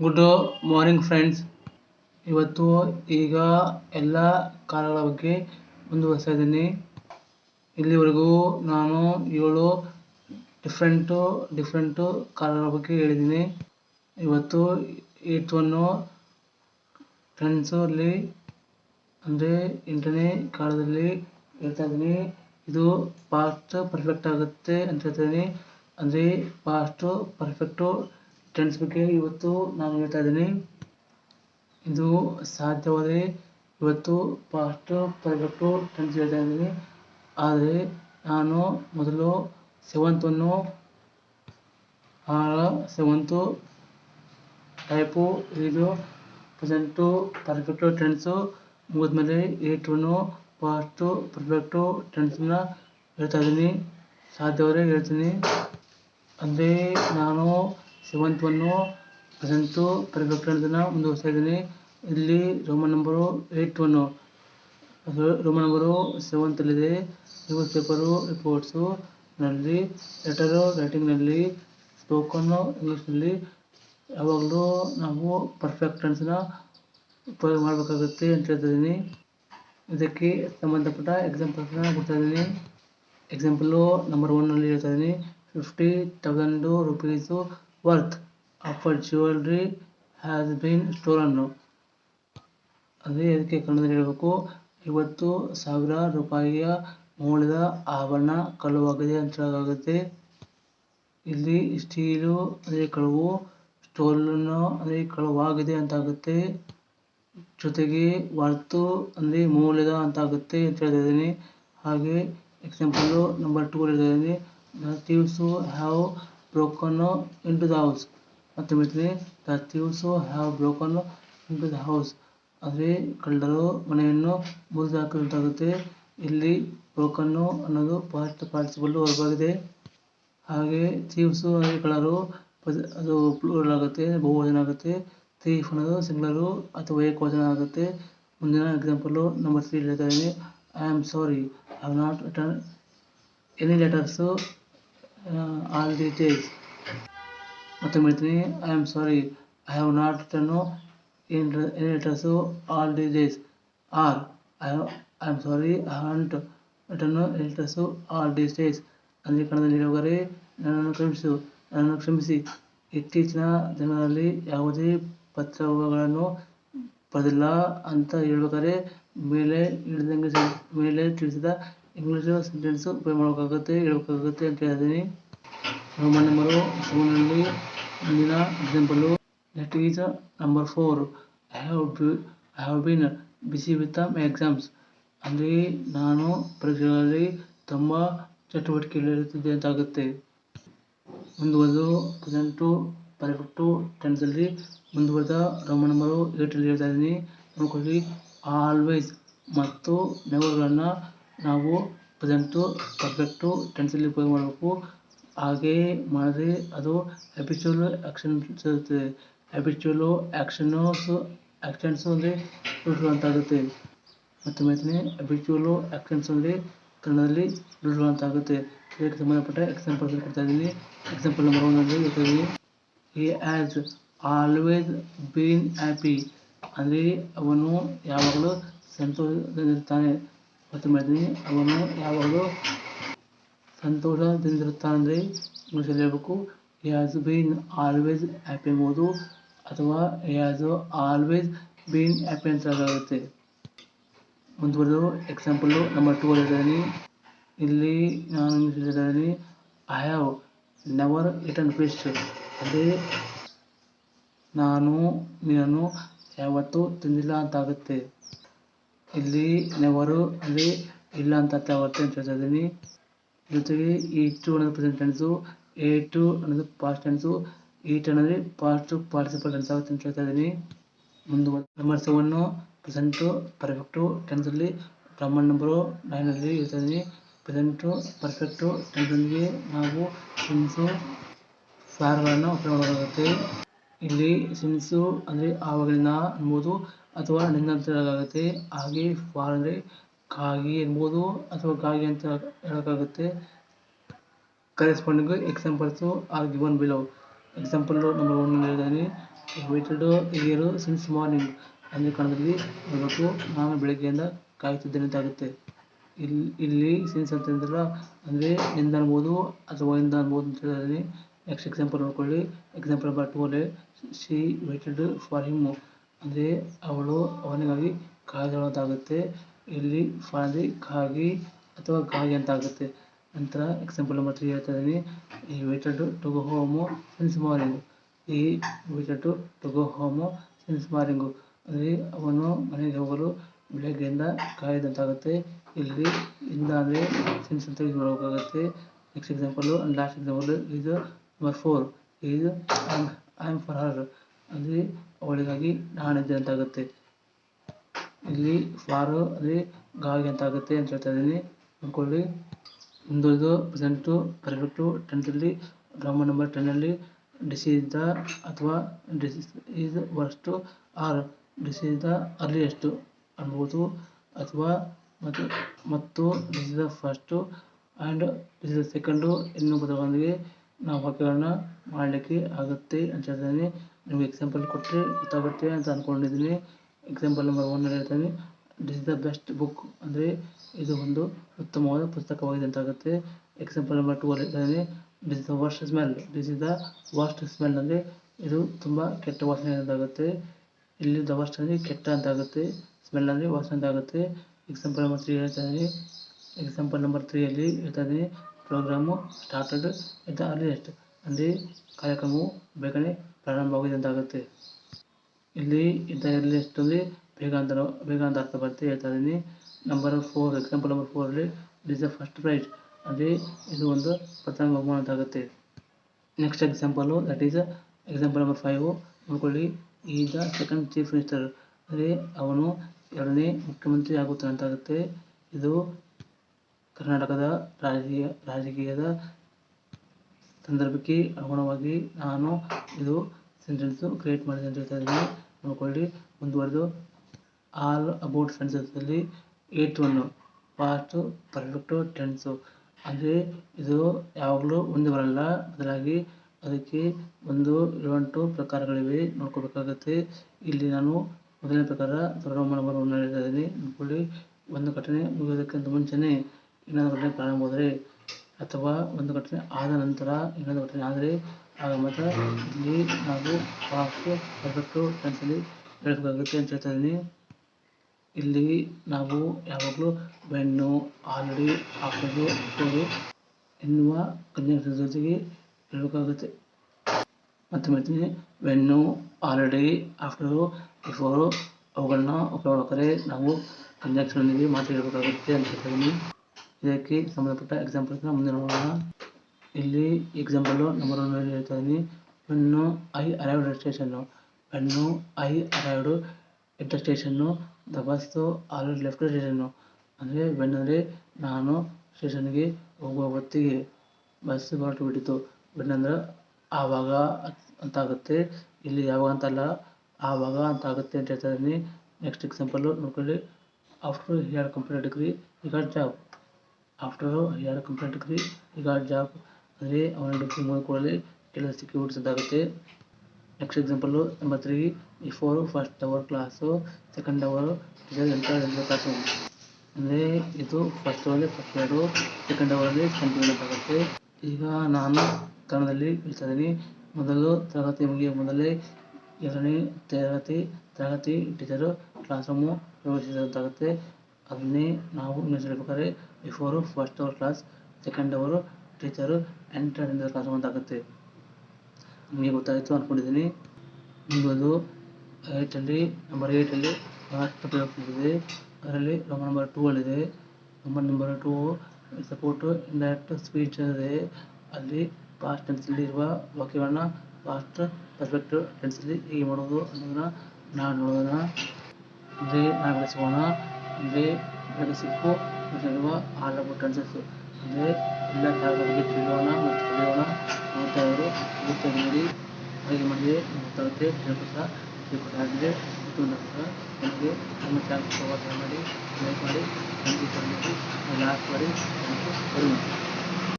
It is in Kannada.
ಗುಡ್ ಮಾರ್ನಿಂಗ್ ಫ್ರೆಂಡ್ಸ್ ಇವತ್ತು ಈಗ ಎಲ್ಲ ಕಾಲಗಳ ಬಗ್ಗೆ ಮುಂದುವರಿಸ್ತಾ ಇದ್ದೀನಿ ಇಲ್ಲಿವರೆಗೂ ನಾನು ಏಳು ಡಿಫ್ರೆಂಟು ಡಿಫ್ರೆಂಟು ಕಾಲಗಳ ಬಗ್ಗೆ ಹೇಳಿದ್ದೀನಿ. ಇವತ್ತು ಏಟ್ ಒನ್ನು ಫ್ರೆಂಡ್ಸಲ್ಲಿ ಅಂದರೆ ಎಂಟನೇ ಕಾಲದಲ್ಲಿ ಹೇಳ್ತಾ ಇದ್ದೀನಿ. ಇದು ಪಾಸ್ಟ್ ಪರ್ಫೆಕ್ಟ್ ಆಗುತ್ತೆ ಅಂತ ಹೇಳ್ತಾ ಅಂದರೆ ಪಾಸ್ಟು ಪರ್ಫೆಕ್ಟು ಟೆನ್ಸ್ ಬಗ್ಗೆ ಇವತ್ತು ನಾನು ಹೇಳ್ತಾ ಇದ್ದೀನಿ. ಇದು ಸಾಧ್ಯವಾದರೆ ಇವತ್ತು ಫಸ್ಟ್ ಪರ್ಫೆಕ್ಟು ಫ್ರೆಂಡ್ಸ್ ಹೇಳ್ತಾ ಇದ್ದೀನಿ. ಆದರೆ ನಾನು ಮೊದಲು ಸೆವೆಂತನ್ನು ಆಳ ಸೆವೆಂತು ಟೈಪು ಇದು ಪ್ರೆಸೆಂಟು ಪರ್ಫೆಕ್ಟು ಟ್ರೆಂಡ್ಸು ಮುಗಿದ್ಮೇಲೆ ಮೇಲೆ ಒನ್ನು ಪಾಸ್ಟು ಪರ್ಫೆಕ್ಟು ಟೆನ್ಸನ್ನ ಹೇಳ್ತಾ ಇದ್ದೀನಿ. ಸಾಧ್ಯವಾದರೆ ಹೇಳ್ತೀನಿ. ಅಂದರೆ ನಾನು ಸೆವೆಂತ್ ಒನ್ನು ಪ್ರೆಸೆಂಟು ಪರ್ಫೆಕ್ಟ್ ಟೆನ್ಸನ್ನ ಮುಂದುವರಿಸ್ತಾ ಇದ್ದೀನಿ ಇಲ್ಲಿ Roman number eight one Roman number ಸೆವೆಂತಲ್ಲಿದೆ. News paper, reports ನಲ್ಲಿ, ಲೆಟರು ರೈಟಿಂಗ್ನಲ್ಲಿ ಸ್ಪೋಕನ್ನು ಇಂಗ್ಲೀಷ್ನಲ್ಲಿ. ಯಾವಾಗಲೂ ನಾವು ಪರ್ಫೆಕ್ಟ್ ಟೆನ್ಸ್ನ ಉಪಯೋಗ ಮಾಡಬೇಕಾಗುತ್ತೆ ಅಂತ ಹೇಳ್ತಿದ್ದೀನಿ ಇದಕ್ಕೆ ಸಂಬಂಧಪಟ್ಟ ಎಕ್ಸಾಂಪಲ್ಸ್ನ ಕೊಡ್ತಾ ಇದ್ದೀನಿ. ಎಕ್ಸಾಂಪಲು ನಂಬರ್ ಒನ್ನಲ್ಲಿ ಹೇಳ್ತಾ ಇದ್ದೀನಿ. Fifty thousand rupees worth of jewellery has been ಸ್ಟೋರನ್ನು ಅದೇ ಅದಕ್ಕೆ ಕನ್ನಡದಲ್ಲಿ ಹೇಳಬೇಕು, ಇವತ್ತು ಸಾವಿರ ರೂಪಾಯಿಯ ಮೌಲ್ಯದ ಆಭರಣ ಕಳುವಾಗಿದೆ ಅಂತ ಹೇಳೋಕ್ಕಾಗುತ್ತೆ. ಇಲ್ಲಿ ಸ್ಟೀಲು ಅಂದರೆ ಕಳುವು, ಸ್ಟೋಲನ್ನು ಅಂದರೆ ಕಳುವಾಗಿದೆ ಅಂತ ಆಗುತ್ತೆ. ಜೊತೆಗೆ ವರ್ತು ಅಂದರೆ ಮೌಲ್ಯದ ಅಂತ ಆಗುತ್ತೆ ಅಂತ ಹೇಳ್ತಾ ಇದ್ದೀನಿ. ಹಾಗೆ ಎಕ್ಸಾಂಪಲು ನಂಬರ್ ಟೂ ಹೇಳ್ತಾ ಇದ್ದೀನಿ. The thieves have broken into the house the thieves have broken into the house ಅಂದರೆ ಕಳ್ಳರು ಮನೆಯನ್ನು ಮುರಿದು ಹಾಕುವಂತಾಗುತ್ತೆ ಇಲ್ಲಿ ಬ್ರೋಕನ್ನು ಅನ್ನೋದು ಪಾಸ್ಟ್ ವರ್ಬ್ ಆಗಿದೆ ಹಾಗೆ ಥೀವ್ಸು ಹಾಗೆ ಕಳ್ಳರು ಅದು ಪ್ಲೂರಲ್ ಆಗುತ್ತೆ, ಬಹುವಚನ ಆಗುತ್ತೆ. ಥೀಫ್ ಅನ್ನೋದು ಸಿಂಗ್ಲರು ಅಥವಾ ಏಕವಚನ ಆಗುತ್ತೆ. ಮುಂದಿನ ಎಕ್ಸಾಂಪಲು ನಂಬರ್ ತ್ರೀ ಹೇಳ್ತಾ ಇದ್ದೀನಿ. I am sorry I have not return any letters all the days ಮತ್ತೆ ಹೇಳ್ತೀನಿ I am sorry I have not return in letters all the days or I am sorry I haven't return any letters all the days ಅಂದರೆ ಕಣದಲ್ಲಿ ಹೋಗರೆ ನನ್ನನ್ನು ಕ್ಷಮಿಸು. ನನ್ನನ್ನು ಕ್ಷಮಿಸಿ. ಇತ್ತೀಚಿನ ದಿನಗಳಲ್ಲಿ ಯಾವುದೇ ಪತ್ರಗಳನ್ನು ಬರೆದಿಲ್ಲ ಅಂತ ಹೇಳ್ಬೇಕಾದ್ರೆ ಮೇಲೆ ಹೇಳಿದಂಗೆ ಮೇಲೆ ತಿಳಿಸಿದ ಇಂಗ್ಲೀಷು, ಸೆಂಟೆನ್ಸು, ಉಪಯೋಗ ಮಾಡೋಕ್ಕಾಗುತ್ತೆ ಹೇಳ್ಬೇಕಾಗುತ್ತೆ ಅಂತ ಹೇಳಿದ್ದೀನಿ ರೋಮನ್ ನಂಬರು ಸೆವೆನಲ್ಲಿ ಮುಂದಿನ example next is number four I have be I have been busy with my exams ಅಂದರೆ ನಾನು ಪರೀಕ್ಷೆಗಳಲ್ಲಿ ತುಂಬ ಚಟುವಟಿಕೆಗಳಿರುತ್ತಿದ್ದೆ ಅಂತ ಆಗುತ್ತೆ. ಮುಂದುವರೆದು ಪ್ರೆಸೆಂಟು ಪರ್ಫೆಕ್ಟು ಟೆನ್ಸಲ್ಲಿ ಮುಂದುವರೆದ ರೋಮನ್ ನಂಬರು ಏಟಲ್ಲಿ ಹೇಳ್ತಾ ಇದ್ದೀನಿ. ನೋಡ್ಕೊಳ್ಳಿ ಆಲ್ವೇಸ್ ಮತ್ತು ನೆವರ್ಗಳನ್ನು ನಾವು ಪ್ರೆಸೆಂಟು ಪರ್ಫೆಕ್ಟು ಟೆನ್ಸಲ್ಲಿ ಉಪಯೋಗ ಮಾಡಬೇಕು. ಹಾಗೆಯೇ ಮಾಡಿದ್ರೆ ಅದು ಹ್ಯಾಬಿಚುವಲ್ ಆ್ಯಕ್ಷನ್ಸ್ ಇರುತ್ತೆ ಹ್ಯಾಬಿಚುವಲು ಆ್ಯಕ್ಷನ್ಸು ಆ್ಯಕ್ಷನ್ಸು ಅಂದರೆ ರೂಢಿಗಳು ಅಂತ ಆಗುತ್ತೆ. ಮತ್ತೆ ಹೇಳ್ತೀನಿ ಹ್ಯಾಬಿಚುವಲು ಆ್ಯಕ್ಷನ್ಸ್ ಅಂದರೆ ಕನ್ನಡದಲ್ಲಿ ಆಗುತ್ತೆ. ಇದಕ್ಕೆ ಸಂಬಂಧಪಟ್ಟ ಎಕ್ಸಾಂಪಲ್ ಕೊಡ್ತಾ ಇದ್ದೀನಿ. ಎಕ್ಸಾಂಪಲ್ ನಂಬರ್ ಒನ್ ಹೇಳ್ತಾ ಇದ್ದೀನಿ he has always been happy ಅಂದರೆ ಅವನು ಯಾವಾಗಲೂ ಸಂತೋಷದಿಂದಿರ್ತಾನೆ ಮತ್ತೆ ಅವನು ಯಾವಾಗಲೂ ಸಂತೋಷದಿಂದಿರುತ್ತಾನೆ ಅಂದರೆ ಹೇಳಬೇಕು ಹ್ಯಾಸ್ ಬೀನ್ ಆಲ್ವೇಸ್ ಹ್ಯಾಪಿ ಎಂಬುದು ಅಥವಾ ಹ್ಯಾಸ್ ಆಲ್ವೇಸ್ ಬೀನ್ ಹ್ಯಾಪಿ ಅಂತ ಆಗುತ್ತೆ ಮುಂದುವರೆದು ಎಕ್ಸಾಂಪಲು ನಂಬರ್ ಟೂ ಇದ್ದೀನಿ. ಇಲ್ಲಿ ನಾನು ಹೇಳಿದ್ದೀನಿ I have never eaten fish ಅದೇ ನಾನು ನೀನು ಯಾವತ್ತೂ ತಿಂದಿಲ್ಲ ಅಂತ ಆಗುತ್ತೆ ಇಲ್ಲಿ ನೆವರು, ಅಲ್ಲಿ ಇಲ್ಲ ಅಂತ ಅರ್ಥ ಆಗುತ್ತೆ ಅಂತ ಹೇಳ್ತಾ ಇದ್ದೀನಿ. ಜೊತೆಗೆ ಈ ಟು ಅನ್ನೋದು ಪ್ರೆಸೆಂಟ್ ಟೆನ್ಸು ಎ ಟು ಅನ್ನೋದು ಪಾಸ್ಟ್ ಟೆನ್ಸು ಈಟ್ ಅನ್ನೋದು ಪಾಸ್ಟ್ ಪಾರ್ಟಿಸಿಪಲ್ ಟೆನ್ಸ್ ಆಗುತ್ತೆ ಅಂತ ಹೇಳ್ತಾ ಇದ್ದೀನಿ. ಮುಂದುವರೆ ನಂಬರ್ ಸೆವೆನ್ನು ಪ್ರೆಸೆಂಟು ಪರ್ಫೆಕ್ಟು ಟೆನ್ಸಲ್ಲಿ ನಂಬರ್ ನಂಬರು ನೈನಲ್ಲಿ ಹೇಳ್ತಾ ಇದ್ದೀನಿ. ಪ್ರೆಸೆಂಟು ಪರ್ಫೆಕ್ಟು ಟೆನ್ಸಲ್ಲಿ ನಾವು ಟೆನ್ಸು ಫಾರ್ಗಳನ್ನು ಉಪಯೋಗ ಮಾಡಬೇಕಾಗುತ್ತೆ ಇಲ್ಲಿ ಸಿನ್ಸು ಅಂದರೆ ಆವಾಗಿನ ಅನ್ಬೋದು ಅಥವಾ ಹೇಳೋಕ್ಕಾಗುತ್ತೆ ಹಾಗೆ ಫಾರ್ ಅಂದರೆ ಕಾಗಿ ಅನ್ಬೋದು ಅಥವಾ ಗಾಗಿ ಅಂತ ಹೇಳೋಕ್ಕಾಗುತ್ತೆ. Corresponding examples are given below example number one ಹೇಳಿದ್ದಾನೆ ವೇಟೆಡ್ ಇಯರ್ ಸಿನ್ಸ್ ಮಾರ್ನಿಂಗ್ ಅಂದರೆ ಕನ್ನಡದಲ್ಲಿ ಹೇಳಬೇಕು ನಾನು ಬೆಳಗ್ಗೆಯಿಂದ ಕಾಯುತ್ತಿದ್ದೇನೆ ಅಂತ ಆಗುತ್ತೆ ಇಲ್ಲಿ ಇಲ್ಲಿ ಸಿನ್ಸ್ ಅಂತಂದ್ರೆ ಅಂದರೆ ನಿಂದ ಅನ್ಬೋದು ಅಥವಾ ಎಂದ ಅನ್ಬೋದು ಅಂತ ಹೇಳಿದ್ರೆ ನೆಕ್ಸ್ಟ್ ಎಕ್ಸಾಂಪಲ್ ನೋಡ್ಕೊಳ್ಳಿ. ಎಕ್ಸಾಂಪಲ್ ನಂಬರ್ ಟೂ ಅಲ್ಲಿ ಶಿ ವೇಟೆಡ್ ಫಾರ್ ಹಿಮ್ ಅಂದರೆ ಅವಳು ಅವನಿಗಾಗಿ ಆಗುತ್ತೆ ಇಲ್ಲಿ ಫಾರ್ ಅಂದರೆ ಕಾಗಿ ಅಥವಾ ಗಾಗಿ ಅಂತ ಆಗುತ್ತೆ ನಂತರ ಎಕ್ಸಾಂಪಲ್ ನಂಬರ್ ತ್ರೀ ಹೇಳ್ತಾ ಇದ್ದೀನಿ. He waited to go home since morning he waited to go home since morning ಅಂದರೆ ಅವನು ಮನೆಗೆ ಹೋಗಲು ಬೆಳಗ್ಗೆಯಿಂದ ಕಾಯ್ದಂತಾಗುತ್ತೆ. ಇಲ್ಲಿ ಇಂದ ಅಂದರೆ ಸಿನ್ಸ್ ಅಂತ ಯೂಸ್ ಮಾಡಬೇಕಾಗುತ್ತೆ next example and last example ಇದು number four is I am for her ಅಲ್ಲಿ ಅವಳಿಗಾಗಿ ನಾನಿದ್ದೆ ಅಂತ ಆಗುತ್ತೆ ಇಲ್ಲಿ ಫಾರ್ ಅಲ್ಲಿ ಗಾಗಿ ಅಂತ ಆಗುತ್ತೆ ಅಂತ ಹೇಳ್ತಾ ಇದ್ದೀನಿ. ನೋಡ್ಕೊಳ್ಳಿ. ಮುಂದುವರೆದು ಪ್ರೆಸೆಂಟು ಪರ್ಫೆಕ್ಟು ಟೆಂತಲ್ಲಿ ರಾಮ ನಂಬರ್ ಟೆನ್ನಲ್ಲಿ ಡಿಸ್ ಇಸ್ ದ ಅಥವಾ this is worst or this is the earliest ಅನ್ಬೋದು ಅಥವಾ ಮತ್ತು ಮತ್ತು this is the first and this is the second ಇನ್ನೂ ನಾವು ವಾಕ್ಯಗಳನ್ನ ಮಾಡಲಿಕ್ಕೆ ಆಗುತ್ತೆ ಅಂತ ಹೇಳ್ತಾನೆ ನಿಮಗೆ ಎಕ್ಸಾಂಪಲ್ ಕೊಟ್ಟರೆ ಗೊತ್ತಾಗುತ್ತೆ ಅಂತ ಅಂದ್ಕೊಂಡಿದ್ದೀನಿ ಎಕ್ಸಾಂಪಲ್ ನಂಬರ್ ಒನ್ ಹೇಳ್ತಾನೆ this is the best book ಅಂದರೆ ಇದು ಒಂದು ಉತ್ತಮವಾದ ಪುಸ್ತಕವಾಗಿದೆ ಅಂತ ಆಗುತ್ತೆ. ಎಕ್ಸಾಂಪಲ್ ನಂಬರ್ ಟೂ ಅಲ್ಲಿ ಹೇಳ್ತಾನೆ this is the worst smell this is the worst smell ಅಂದರೆ ಇದು ತುಂಬ ಕೆಟ್ಟ ವಾಸನೆ ಅಂತಾಗುತ್ತೆ ಇಲ್ಲಿ ದ ವರ್ಸ್ಟ್ ಅಂದರೆ ಕೆಟ್ಟ ಅಂತ ಆಗುತ್ತೆ. ಸ್ಮೆಲ್ ಅಂದರೆ ವಾಸನೆ ಅಂತ ಆಗುತ್ತೆ. ಎಕ್ಸಾಂಪಲ್ ನಂಬರ್ ತ್ರೀ ಹೇಳ್ತಾ ಇದ್ದೀನಿ ಎಕ್ಸಾಂಪಲ್ ನಂಬರ್ ತ್ರೀಯಲ್ಲಿ ಹೇಳ್ತಾ ಇದ್ದೀನಿ ಪ್ರೋಗ್ರಾಮು ಸ್ಟಾರ್ಟೆಡ್ ಇದ್ದ ದ ಅರ್ಲಿಯೆಸ್ಟ್ ಅಂದರೆ ಕಾರ್ಯಕ್ರಮವು ಬೇಗನೆ ಆಗುತ್ತೆ ಇಲ್ಲಿ ಇದ್ದ ಎರ್ಲಿಯೆಸ್ಟ್ ಅಂದರೆ ಬೇಗ ಅಂತ ಬೇಗ ಅಂತ ಅರ್ಥ ಬರುತ್ತೆ ಹೇಳ್ತಾ ಇದ್ದೀನಿ. Number four example number ಫೋರಲ್ಲಿ it is the first prize ಅಂದರೆ ಇದು ಒಂದು ಪ್ರಥಮ ಬಹುಮಾನ ಅಂತಾಗುತ್ತೆ next example that is example number five ನೋಡ್ಕೊಳ್ಳಿ. Is the second chief minister ಅಂದರೆ ಅವನು ಎರಡನೇ ಮುಖ್ಯಮಂತ್ರಿ ಆಗುತ್ತಾನೆ ಅಂತಾಗುತ್ತೆ. ಇದು ಕರ್ನಾಟಕದ ರಾಜಕೀಯ, ರಾಜಕೀಯದ ಸಂದರ್ಭಕ್ಕೆ ಅನುಗುಣವಾಗಿ ನಾನು ಇದು ಸೆಂಟೆನ್ಸು ಕ್ರಿಯೇಟ್ ಮಾಡಿದೆ ಅಂತ ಹೇಳ್ತಾ ಇದ್ದೀನಿ ನೋಡ್ಕೊಳ್ಳಿ. ಮುಂದುವರೆದು all about ಸೆಂಟೆನ್ಸಲ್ಲಿ eight one past perfect tense ಅಂದರೆ ಇದು ಯಾವಾಗಲೂ ಒಂದು ಬರಲ್ಲ. ಬದಲಾಗಿ ಅದಕ್ಕೆ ಒಂದು ಏಳೆಂಟು ಪ್ರಕಾರಗಳಿವೆ. ನೋಡ್ಕೋಬೇಕಾಗುತ್ತೆ. ಇಲ್ಲಿ ನಾನು ಮೊದಲನೇ ಪ್ರಕಾರ ದೊಡ್ಡ ಮನೋಭಾವವನ್ನು ಹೇಳ್ತಾ ಇದ್ದೀನಿ ನೋಡ್ಕೊಳ್ಳಿ. ಒಂದು ಘಟನೆ ಮುಗಿಯೋದಕ್ಕಿಂತ ಮುಂಚೆನೇ ಇನ್ನೊಂದು ಘಟನೆ ಪ್ರಾರಂಭವಾದರೆ ಅಥವಾ ಒಂದು ಘಟನೆ ಆದ ನಂತರ ಇನ್ನೊಂದು ಘಟನೆ ಆದರೆ ಆಗ ಮಾತ್ರ ಇಲ್ಲಿ ನಾವು ಪಾಸ್ಟು ಪರ್ಫೆಕ್ಟು ಟೆನ್ಸಲ್ಲಿ ಹೇಳಬೇಕಾಗುತ್ತೆ ಅಂತ ಹೇಳ್ತಾ ಇದ್ದೀನಿ. ಇಲ್ಲಿ ನಾವು ಯಾವಾಗಲೂ ಬೆನ್ನು, ಆಲ್ರೆಡಿ ಹಾಕೋದು ಇಟ್ಟೋದು ಎನ್ನುವ ಕಂಜಂಕ್ಷನ್ ಜೊತೆಗೆ ಹೇಳಬೇಕಾಗುತ್ತೆ. ಮತ್ತೆ ಹೇಳ್ತೀನಿ ವೆನ್ನು ಆಲ್ರೆಡಿ ಆಫ್ಟರು ಬಿಫೋರು ಅವುಗಳನ್ನ ಉಪಯೋಗ ನಾವು ಕನ್ಯಾಕ್ಷರೊಂದಿಗೆ ಮಾತಾಡಬೇಕಾಗುತ್ತೆ ಅಂತ ಹೇಳ್ತೀನಿ ಇದಕ್ಕೆ ಸಂಬಂಧಪಟ್ಟ ಎಕ್ಸಾಂಪಲ್ಸ್ನ ಮುಂದೆ ನೋಡೋಣ. ಇಲ್ಲಿ ಎಕ್ಸಾಂಪಲು ನಂಬರ್ ಒನ್ ಹೇಳ್ತಾ ಇದ್ದೀನಿ I arrived station when I arrived at station the bus already left station ಅಂದರೆ ವೆನ್ ನಾನು ಸ್ಟೇಷನ್ಗೆ ಹೋಗುವ ಹೊತ್ತಿಗೆ ಬಸ್ ಹೊರಟು ಬಿಟ್ಟಿತು ವೆನ್ ಆವಾಗ ಅಂತ ಆಗುತ್ತೆ ಇಲ್ಲಿ ಯಾವಾಗ ಅಂತಲ್ಲ, ಆವಾಗ ಅಂತ ಆಗುತ್ತೆ ಅಂತ ಹೇಳ್ತಾ ಇದ್ದೀನಿ ನೆಕ್ಸ್ಟ್ ಎಕ್ಸಾಂಪಲ್ಲು ನೋಡ್ಕೊಳ್ಳಿ. ಆಫ್ಟರ್ ಹಿಯರ್ ಕಂಪ್ಲೀಟ್ ಡಿಗ್ರಿ ಈ ಜಾಬ್ ಆಫ್ಟರ್ ಯಾರು ಕಂಪ್ಲೇಂಟ್ ಹಾಕಿದ್ರಿ? ಈಗ ಜಾಬ್ ಅಂದರೆ ಅವನ ಮುಗಿದ ಕೂಡಲೇ ಕೆಲಸ ಸಿಕ್ಕಿ ಬಿಡಿಸೋದಾಗುತ್ತೆ next example number three four first hour class second hour teacher enter enter class ಅಂದರೆ ಇದು ಫಸ್ಟ್ ಅವರಲ್ಲಿ ಫಸ್ಟ್ ಪೀರಿಯಡು ಸೆಕೆಂಡ್ ಅವರಲ್ಲಿ ಸೆಕೆಂಡ್ ಪೀರಿಯಡ್ ಆಗುತ್ತೆ. ಈಗ ನಾನು ಕನ್ನಡದಲ್ಲಿ ಹೇಳ್ತಾ ಇದ್ದೀನಿ. ಮೊದಲು ತರಗತಿ ಮುಗಿಯ ಮೊದಲೇ ಎರಡನೇ ತರಗತಿ ತರಗತಿ ಟೀಚರು ಕ್ಲಾಸ್ ರೂಮು ಪ್ರವೇಶಿಸೋದಾಗುತ್ತೆ ಅದನ್ನೇ ನಾವು English before first hour class second hour teacher enter into classroom ಅಂತ ಆಗುತ್ತೆ. ನಿಮಗೆ ಗೊತ್ತಾಯಿತು ಅಂದ್ಕೊಂಡಿದ್ದೀನಿ ನಿಮ್ಮದು ಏಯ್ಟಲ್ಲಿ ನಂಬರ್ ಏಯ್ಟಲ್ಲಿ ಲಾಸ್ಟ್ ಇದೆ. ಅದರಲ್ಲಿ ರೋಮನ್ ನಂಬರ್ ಟೂ ಅಲ್ಲಿದೆ number number two support indirect speech ಇದೆ. ಅಲ್ಲಿ ಪಾಸ್ಟ್ ಟೆನ್ಸಲ್ಲಿ ಇರುವ ವಾಕ್ಯಗಳನ್ನ ಪಾಸ್ಟ್ ಪರ್ಫೆಕ್ಟ್ ಟೆನ್ಸಲ್ಲಿ ಹೇಗೆ ಮಾಡೋದು ಅನ್ನೋದನ್ನ ನಾನು ನೋಡೋಣ. ಇಲ್ಲಿ ನಾವು ಬೆಳೆಸ್ಕೋಣ ಅಂದರೆ ಬೆಳೆಸಿಕ್ಕು ಇರುವ ಆಲ್ ಅಬೌಟ್ ಟೆನ್ಸಸ್ಸು ಅಂದರೆ ಎಲ್ಲ ಬಗ್ಗೆ ತಿಳಿಯೋಣ ಮತ್ತು ಕಲಿಯೋಣ ನೋಡ್ತಾ ಅವರು ಪೂರ್ತಿಯಾಗಿ ನೋಡಿ ಹಾಗೆ ಮಾಡಿದೆ ಗೊತ್ತಾಗುತ್ತೆ ತಿಳ್ಕೊತ ತಿಳ್ಕೊತಾಗಿದೆ ಮತ್ತು ನಂತರ ನಮಗೆ ನಮ್ಮ ಚಾನಲ್ ಮಾಡಿ ಲೈಕ್ ಮಾಡಿ ಮಾಡಿ, ಎಲ್ಲ ಮಾಡಿ ಥ್ಯಾಂಕ್